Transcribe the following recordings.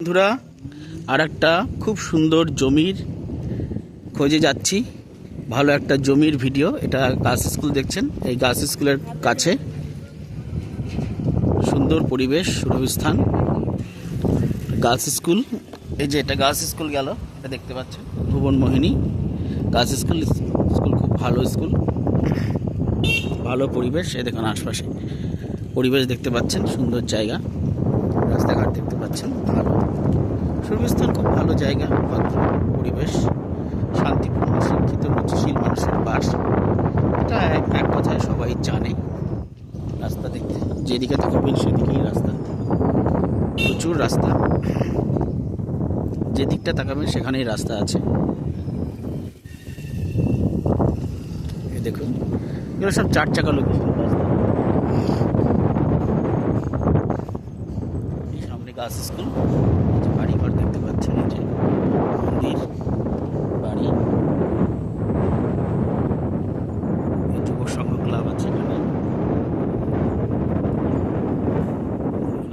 বন্ধুরা আর একটা খুব সুন্দর জমির খোঁজে যাচ্ছি। ভালো একটা জমির ভিডিও, এটা গার্লস স্কুল দেখছেন? এই গার্লস স্কুলের কাছে। সুন্দর পরিবেশ সুরভিস্থান গার্লস স্কুল, এই যে এটা গার্লস স্কুল গেল, এটা দেখতে পাচ্ছেন? Bhuban Mohini. Girls school school খুব ভালো স্কুল। ভালো পরিবেশ এ দেখুন আশপাশে। পরিবেশ দেখতে পাচ্ছেন, সুন্দর জায়গা। পাচ্ছেন, ভালো। সুরভিস্থান খুব ভালো জায়গা, ভদ্র পরিবেশ, শান্তিপূর্ণ, শিক্ষিত, রুচিশীল মানুষের বাস। এটা এক- কথায় সবাই জানে। রাস্তা দেখতে, যেদিকে তাকাবেন সেদিকেই রাস্তা। প্রচুর রাস্তা। যে দিকটা তাকাবেন সেখানেই রাস্তা আছে। দেখুন, এগুলো সব চার চাকা লোক রাস্তা এই সামনে গার্লস স্কুল বাড়ি ঘর দেখতে পাচ্ছেন যে মন্দির বাড়ি। যুব সংঘ ক্লাব আছে এখানে।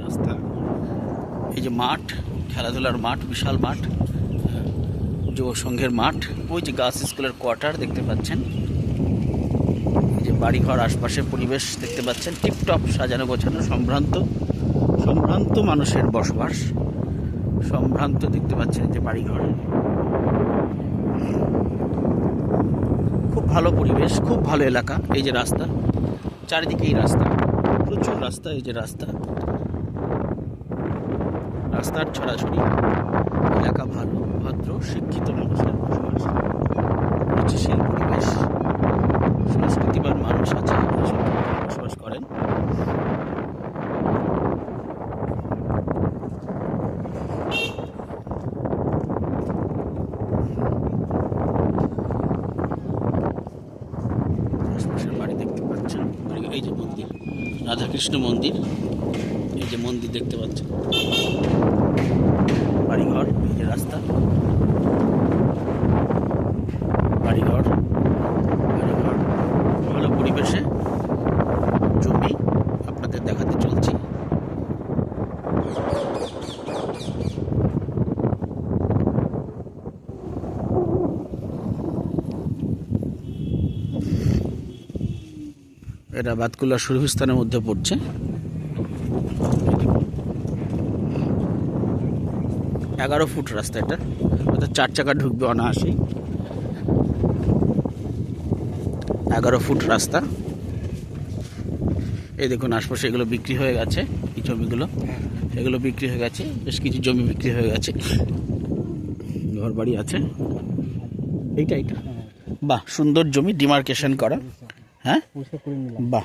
রাস্তা। এই যে মাঠ, খেলাধুলার মাঠ, বিশাল মাঠ। যুব সংঘের মাঠ। ওই যে গার্লস স্কুলের কোয়ার্টার দেখতে পাচ্ছেন। যে বাড়িঘর আশপাশের পরিবেশ দেখতে পাচ্ছেন। টিপটপ সাজানো গোছানো, সম্ভ্রান্ত। সম্ভ্রান্ত মানুষের বসবাস, সম্ভ্রান্ত দেখতে পাচ্ছেন যে বাড়িঘর। খুব ভালো পরিবেশ, খুব ভালো এলাকা, এই যে রাস্তা চারিদিকেই রাস্তা, প্রচুর রাস্তা, এই যে রাস্তা। রাস্তার ছড়াছড়ি, এলাকা ভালো, ভদ্র, শিক্ষিত মানুষের বসবাস রুচিশীল পরিবেশ সংস্কৃতিবান মানুষ আছে এসব বসবাস করেন আশপাশের বাড়ি দেখতে পাচ্ছেন বাড়ি- এই যে মন্দির রাধাকৃষ্ণ মন্দির। এই যে মন্দির দেখতে পাচ্ছেন বাড়িঘর এই যে রাস্তা। বাড়িঘর ভালো পরিবেশে জমি আপনাদের দেখাতে চলছি এটা বাতকুল্লা সুরভিস্থানের মধ্যে পড়ছে। এগারো ফুট রাস্তা এটা। অর্থাৎ চার চাকা ঢুকবে অনায়াসেই। এগারো ফুট রাস্তা। এই দেখুন, আশপাশে এগুলো বিক্রি হয়ে গেছে, এই জমিগুলো। এগুলো বিক্রি হয়ে গেছে, বেশ কিছু জমি বিক্রি হয়ে গেছে। ঘর বাড়ি আছে। এইটা এইটা। বাহ, সুন্দর জমি, ডিমার্কেশন করা। হ্যাঁ? বাহ।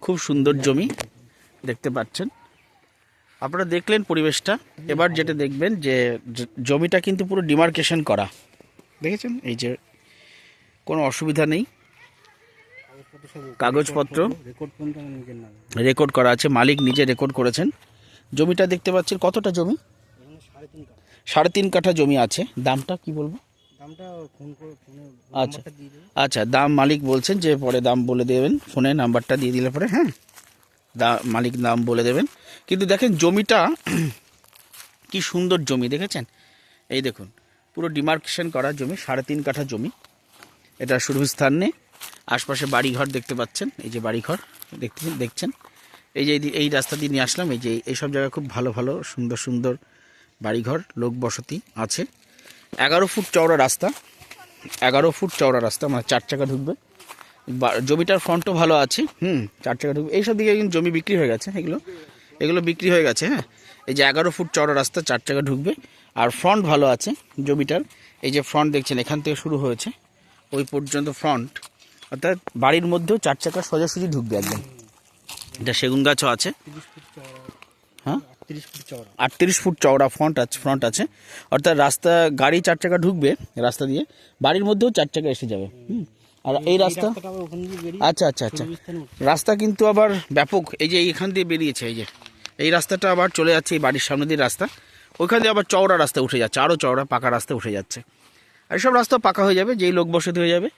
খুব সুন্দর জমি দেখতে পাচ্ছেন। আপনারা দেখলেন পরিবেশটা। এবার যেটা দেখবেন যে জমিটা কিন্তু পুরো ডিমার্কেশন করা। দেখেছেন? এই যে কোনো অসুবিধা নেই। কাগজপত্র। রেকর্ড করা আছে। মালিক নিজে রেকর্ড করেছেন। জমিটা দেখতে পাচ্ছেন। কতটা জমি? সাড়ে তিন কাঠা জমি আছে। দামটা কি বলব? আচ্ছা। আচ্ছা দাম মালিক বলছেন যে পরে দাম বলে দেবেন ফোনে নাম্বারটা দিয়ে দিলে পরে হ্যাঁ? দা মালিক দাম বলে দেবেন। কিন্তু দেখেন জমিটা কি সুন্দর জমি দেখেছেন? এই দেখুন পুরো ডিমার্কেশন করা জমি সাড়ে তিন কাঠা জমি। এটা সুরভিস্থান নেই। আশপাশে বাড়িঘর দেখতে পাচ্ছেন এই যে বাড়িঘর দেখতে দেখছেন? এই যে এই এই রাস্তা দিয়ে নিয়ে আসলাম এই যে এইসব জায়গায় খুব ভালো ভালো সুন্দর সুন্দর বাড়িঘর লোক বসতি আছে। এগারো ফুট চওড়া রাস্তা। এগারো ফুট চওড়া রাস্তা মানে চার চাকা ঢুকবে। জমিটার ফ্রন্টও ভালো আছে, হুম, চার চাকা ঢুকবে। এইসব দিকে কিন্তু জমি বিক্রি হয়ে গেছে, এগুলো এগুলো বিক্রি হয়ে গেছে হ্যাঁ। এই যে এগারো ফুট চওড়া রাস্তা, চার চাকা ঢুকবে। আর ফ্রন্ট ভালো আছে, জমিটার। এই যে ফ্রন্ট দেখছেন, এখান থেকে শুরু হয়েছে। ওই পর্যন্ত ফ্রন্ট অর্থাৎ বাড়ির মধ্যেও চার চাকা সোজাসুজি ঢুকবে একদম। এটা সেগুন গাছও আছে তিরিশ ফুট চওড়া হ্যাঁ আটত্রিশ ফুট চওড়া। ফ্রন্ট আছে ফ্রন্ট আছে। অর্থাৎ রাস্তা গাড়ি চার চাকা ঢুকবে রাস্তা দিয়ে বাড়ির মধ্যেও চার চাকা এসে যাবে হুম। আর এই রাস্তা আচ্ছা আচ্ছা আচ্ছা। রাস্তা কিন্তু আবার ব্যাপক এই যে এইখান দিয়ে বেরিয়েছে এই যে। এই রাস্তাটা আবার চলে যাচ্ছে এই বাড়ির সামনে দিয়ে রাস্তা। ওইখান দিয়ে আবার চওড়া রাস্তা উঠে যাচ্ছে আরও চওড়া পাকা রাস্তা উঠে যাচ্ছে। আর সব রাস্তা পাকা হয়ে যাবে যেই লোক বসতি হয়ে যাবে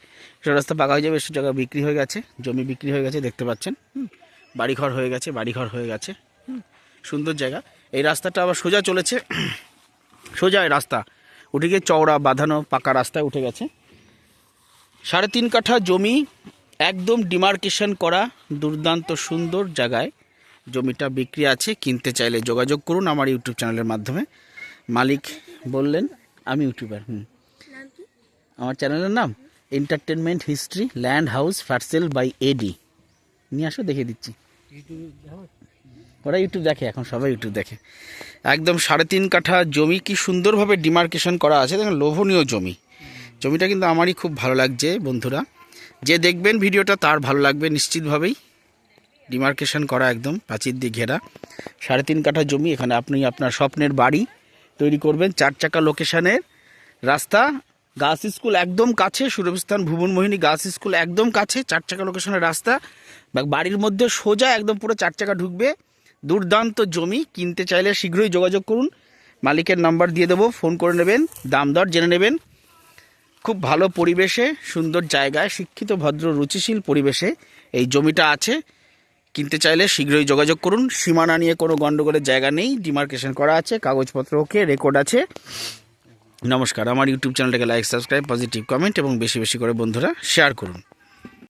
সব রাস্তা পাকা হয়ে যাবে সব জায়গা বিক্রি হয়ে গেছে জমি বিক্রি হয়ে গেছে দেখতে পাচ্ছেন। বাড়িঘর হয়ে গেছে বাড়িঘর হয়ে গেছে হুম। সুন্দর জায়গা। এই রাস্তাটা আবার সোজা চলেছে। সোজা এই রাস্তা। উঠে গিয়ে চওড়া বাঁধানো পাকা রাস্তায় উঠে গেছে। সাড়ে তিন কাঠা জমি একদম ডিমার্কেশন করা দুর্দান্ত সুন্দর জায়গায় জমিটা বিক্রি আছে। কিনতে চাইলে যোগাযোগ করুন আমার ইউটিউব চ্যানেলের মাধ্যমে। মালিক বললেন আমি ইউটিউবার হুম। আমার চ্যানেলের নাম এন্টারটেনমেন্ট হিস্ট্রি ল্যান্ড হাউস ফার্সেল বাই এডি নিয়ে আসো দেখিয়ে দিচ্ছি। ওরা ইউটিউব দেখে, এখন সবাই ইউটিউব দেখে। একদম সাড়ে তিন কাঠা জমি কি সুন্দরভাবে ডিমার্কেশন করা আছে, দেখেন, লোভনীয় জমি। জমিটা কিন্তু আমারই খুব ভালো লাগছে, বন্ধুরা। যে দেখবেন ভিডিওটা, তার ভালো লাগবে নিশ্চিতভাবেই। ডিমার্কেশন করা একদম প্রাচীর দিয়ে ঘেরা। সাড়ে তিন কাঠা জমি, এখানে আপনি আপনার স্বপ্নের বাড়ি তৈরি করবেন, চার চাকা লোকেশানের রাস্তা গার্লস স্কুল একদম কাছে, সুরভিস্থান ভুবনমোহিনী গার্লস স্কুল একদম কাছে, চার চাকা লোকেশনের রাস্তা বাড়ির মধ্যে সোজা একদম পুরো চার চাকা ঢুকবে। দুর্দান্ত জমি, কিনতে চাইলে শীঘ্রই যোগাযোগ করুন। মালিকের নাম্বার দিয়ে দেবো, ফোন করে নেবেন, দাম দর জেনে নেবেন। খুব ভালো পরিবেশে, সুন্দর জায়গায়, শিক্ষিত, ভদ্র, রুচিশীল পরিবেশে এই জমিটা আছে। কিনতে চাইলে শীঘ্রই যোগাযোগ করুন। সীমানা নিয়ে কোনো গণ্ডগোলের জায়গা নেই। ডিমার্কেশন করা আছে, কাগজপত্র ওকে রেকর্ড আছে। নমস্কার। আমার ইউটিউব চ্যানেলটাকে লাইক সাবস্ক্রাইব পজিটিভ কমেন্ট এবং বেশি বেশি করে বন্ধুরা শেয়ার করুন।